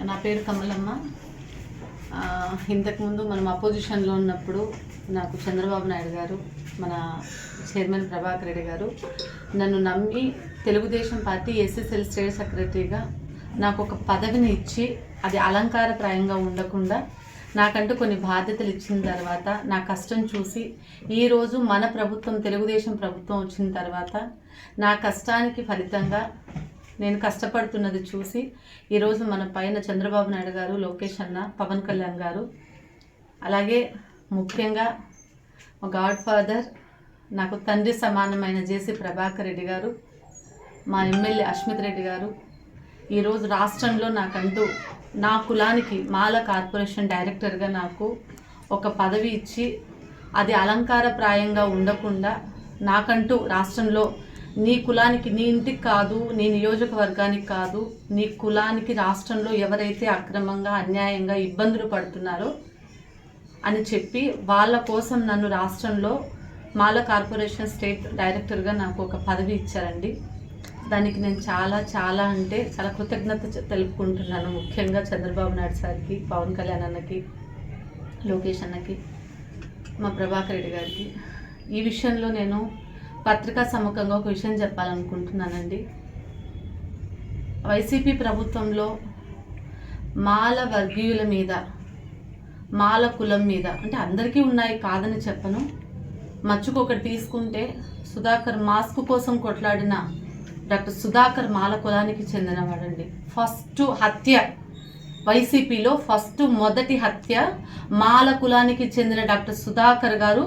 నా పేరు కమలమ్మ. ఇంతకుముందు మనం అపోజిషన్లో ఉన్నప్పుడు నాకు చంద్రబాబు నాయుడు గారు మన చైర్మన్ ప్రభాకర్ రెడ్డి గారు నన్ను నమ్మి తెలుగుదేశం పార్టీ ఎస్ఎస్ఎల్ స్టేట్ సెక్రటరీగా నాకు ఒక పదవిని ఇచ్చి అది అలంకారప్రాయంగా ఉండకుండా నాకంటూ కొన్ని బాధ్యతలు ఇచ్చిన తర్వాత నా కష్టం చూసి ఈరోజు మన ప్రభుత్వం తెలుగుదేశం ప్రభుత్వం వచ్చిన తర్వాత నా కష్టానికి ఫలితంగా నేను కష్టపడుతున్నది చూసి ఈరోజు మన పైన చంద్రబాబు నాయుడు గారు లోకేష్ అన్న పవన్ కళ్యాణ్ గారు అలాగే ముఖ్యంగా మా గాడ్ ఫాదర్ నాకు తండ్రి సమానమైన జేసీ ప్రభాకర్ రెడ్డి గారు మా ఎమ్మెల్యే అష్మిత్ రెడ్డి గారు ఈరోజు రాష్ట్రంలో నాకంటూ నా కులానికి మాల కార్పొరేషన్ డైరెక్టర్గా నాకు ఒక పదవి ఇచ్చి అది అలంకారప్రాయంగా ఉండకుండా నాకంటూ రాష్ట్రంలో నీ కులానికి నీ ఇంటికి కాదు నీ నియోజకవర్గానికి కాదు నీ కులానికి రాష్ట్రంలో ఎవరైతే అక్రమంగా అన్యాయంగా ఇబ్బందులు పడుతున్నారో అని చెప్పి వాళ్ళ కోసం నన్ను రాష్ట్రంలో మాల కార్పొరేషన్ స్టేట్ డైరెక్టర్గా నాకు ఒక పదవి ఇచ్చారండి. దానికి నేను చాలా చాలా అంటే చాలా కృతజ్ఞత తెలుపుకుంటున్నాను. ముఖ్యంగా చంద్రబాబు నాయుడు సార్కి పవన్ కళ్యాణ్ అన్నకి లోకేష్ అన్నకి మా ప్రభాకర్ రెడ్డి గారికి. ఈ విషయంలో నేను పత్రికా సముఖంగా ఒక విషయం చెప్పాలనుకుంటున్నానండి. వైసీపీ ప్రభుత్వంలో మాల వర్గీయుల మీద మాల కులం మీద అంటే అందరికీ ఉన్నాయి కాదని చెప్పను. మచ్చుకు ఒకటి తీసుకుంటే సుధాకర్ మాస్క్ కోసం కొట్లాడిన డాక్టర్ సుధాకర్ మాల కులానికి చెందినవాడండి. ఫస్ట్ హత్య. వైసీపీలో ఫస్ట్ మొదటి హత్య మాల కులానికి చెందిన డాక్టర్ సుధాకర్ గారు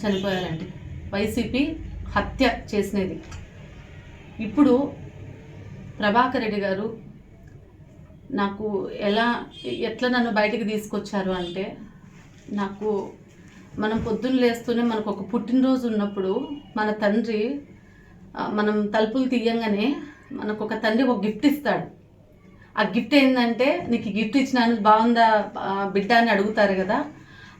చనిపోయారండి. వైసీపీ హత్య చేసినది. ఇప్పుడు ప్రభాకర్ రెడ్డి గారు నాకు ఎలా ఎట్లా నన్ను బయటికి తీసుకొచ్చారు అంటే నాకు మనం పొద్దున్న లేస్తూనే మనకు ఒక పుట్టినరోజు ఉన్నప్పుడు మన తండ్రి మనం తలుపులు తీయంగానే మనకు ఒక తండ్రి ఒక గిఫ్ట్ ఇస్తాడు. ఆ గిఫ్ట్ ఏంటంటే నీకు గిఫ్ట్ ఇచ్చినాను బాగుందా బిడ్డ అని అడుగుతారు కదా.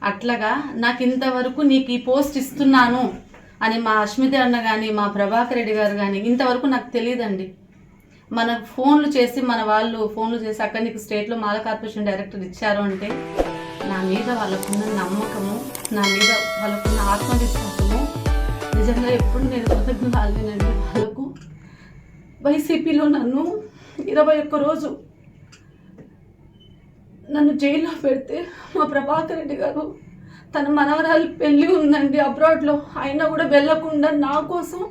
అట్లాగా నాకు ఇంతవరకు నీకు ఈ పోస్ట్ ఇస్తున్నాను అని మా అష్మిత అన్న కానీ మా ప్రభాకర్ రెడ్డి గారు కానీ ఇంతవరకు నాకు తెలియదండి మన ఫోన్లు చేసి మన వాళ్ళు ఫోన్లు చేసి అక్కడ నీకు స్టేట్లో మాల కార్పొరేషన్ డైరెక్టర్ ఇచ్చారు అంటే నా మీద వాళ్ళకున్న నమ్మకము నా మీద వాళ్ళకున్న ఆత్మవిశ్వాసము నిజంగా ఎప్పుడు నేను కృతజ్ఞతలేనండి వాళ్ళకు వైసీపీలో నన్ను ఇరవై ఒక్క రోజు నన్ను జైల్లో పెడితే మా ప్రభాకర్ రెడ్డి గారు తన మనవరాలు పెళ్ళి ఉందండి అబ్రాడ్లో. అయినా కూడా వెళ్ళకుండా నా కోసం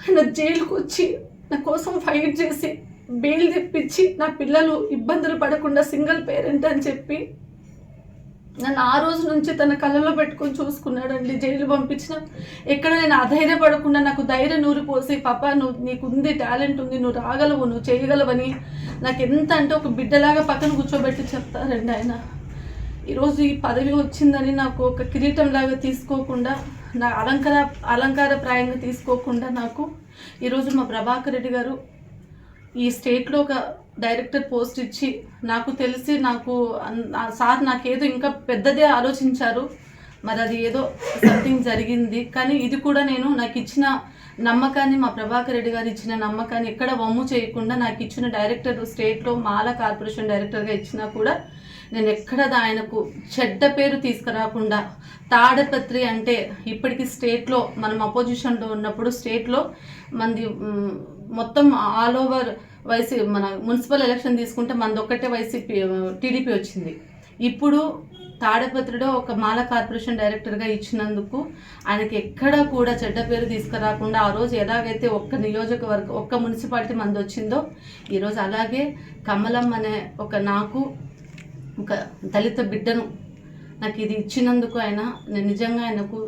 ఆయన జైలుకు వచ్చి నా కోసం ఫైట్ చేసి బెయిల్ తెప్పించి నా పిల్లలు ఇబ్బందులు పడకుండా సింగిల్ పేరెంట్ అని చెప్పి నన్ను ఆ రోజు నుంచి తన కళ్ళలో పెట్టుకొని చూసుకున్నాడండి. జైలు పంపించిన ఎక్కడ నేను అధైర్యపడకుండా నాకు ధైర్యం నూరు పోసి పాప నువ్వు నీకు ఉంది టాలెంట్ ఉంది నువ్వు రాగలవు నువ్వు చేయగలవని నాకు ఎంత అంటే ఒక బిడ్డలాగా పక్కన కూర్చోబెట్టి చెప్తారండి ఆయన. ఈరోజు ఈ పదవి వచ్చిందని నాకు ఒక కిరీటం లాగా తీసుకోకుండా నా అలంకార అలంకారప్రాయంగా తీసుకోకుండా నాకు ఈరోజు మా ప్రభాకర్ రెడ్డి గారు ఈ స్టేట్లో ఒక డైరెక్టర్ పోస్ట్ ఇచ్చి నాకు తెలిసి నాకు అన్- సార్ నాకేదో ఇంకా పెద్దదే ఆలోచించారు. మరి అది ఏదో సంథింగ్ జరిగింది. కానీ ఇది కూడా నేను నాకు ఇచ్చిన నమ్మకాన్ని మా ప్రభాకర్ రెడ్డి గారు ఇచ్చిన నమ్మకాన్ని ఎక్కడ వమ్ము చేయకుండా నాకు ఇచ్చిన డైరెక్టర్ స్టేట్లో మాల కార్పొరేషన్ డైరెక్టర్గా ఇచ్చినా కూడా నేను ఎక్కడ ఆయనకు చెడ్డ పేరు తీసుకురాకుండా తాడపత్రి అంటే ఇప్పటికీ స్టేట్లో మనం అపోజిషన్లో ఉన్నప్పుడు స్టేట్లో మంది మొత్తం ఆల్ ఓవర్ వైసీ మన మున్సిపల్ ఎలక్షన్ తీసుకుంటే మనది ఒక్కటే వైసీపీ టీడీపీ వచ్చింది. ఇప్పుడు తాడపత్రిలో ఒక మాల కార్పొరేషన్ డైరెక్టర్గా ఇచ్చినందుకు ఆయనకి ఎక్కడా కూడా చెడ్డ పేరు తీసుకురాకుండా ఆ రోజు ఎలాగైతే ఒక్క నియోజకవర్గం ఒక్క మున్సిపాలిటీ మంది వచ్చిందో ఈరోజు అలాగే కమలం అనే ఒక నాకు ఒక దళిత బిడ్డను నాకు ఇది ఇచ్చినందుకు ఆయన నేను నిజంగా ఆయనకు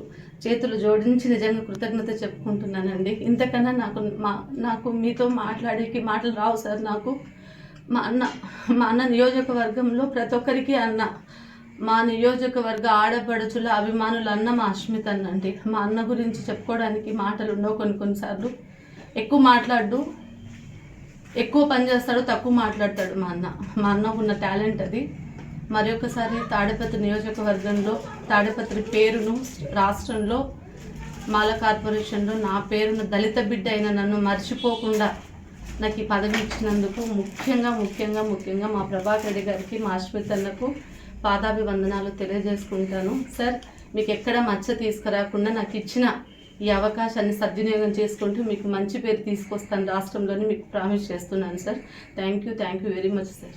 చేతులు జోడించి నిజంగా కృతజ్ఞత చెప్పుకుంటున్నానండి. ఇంతకన్నా నాకు మా నాకు మీతో మాట్లాడేకి మాటలు రావు సార్. నాకు మా అన్న మా అన్న నియోజకవర్గంలో ప్రతి ఒక్కరికి అన్న మా నియోజకవర్గ ఆడపడుచుల అభిమానులు అన్న మా అష్మిత్ అన్నండి మా అన్న గురించి చెప్పుకోవడానికి మాటలు ఉండవు కొన్ని కొన్నిసార్లు ఎక్కువ మాట్లాడు ఎక్కువ పని చేస్తాడు తక్కువ మాట్లాడతాడు మా అన్న. మా అన్నకు ఉన్న టాలెంట్ అది. మరొకసారి ఒకసారి నియోజకవర్గంలో తాడిపత్రి పేరును రాష్ట్రంలో మాల కార్పొరేషన్లో నా పేరును దళిత బిడ్డ అయిన నన్ను మర్చిపోకుండా నాకు ఈ పదవి ఇచ్చినందుకు ముఖ్యంగా ముఖ్యంగా ముఖ్యంగా మా ప్రభాకర్ రెడ్డి గారికి మా అశ్వితన్నకు పాదాభివందనాలు తెలియజేసుకుంటాను. సార్ మీకు ఎక్కడ మచ్చ తీసుకురాకుండా నాకు ఇచ్చిన ఈ అవకాశాన్ని సద్వినియోగం చేసుకుంటూ మీకు మంచి పేరు తీసుకొస్తాను రాష్ట్రంలోని మీకు ప్రామిస్ చేస్తున్నాను sir. Thank you thank you very much sir.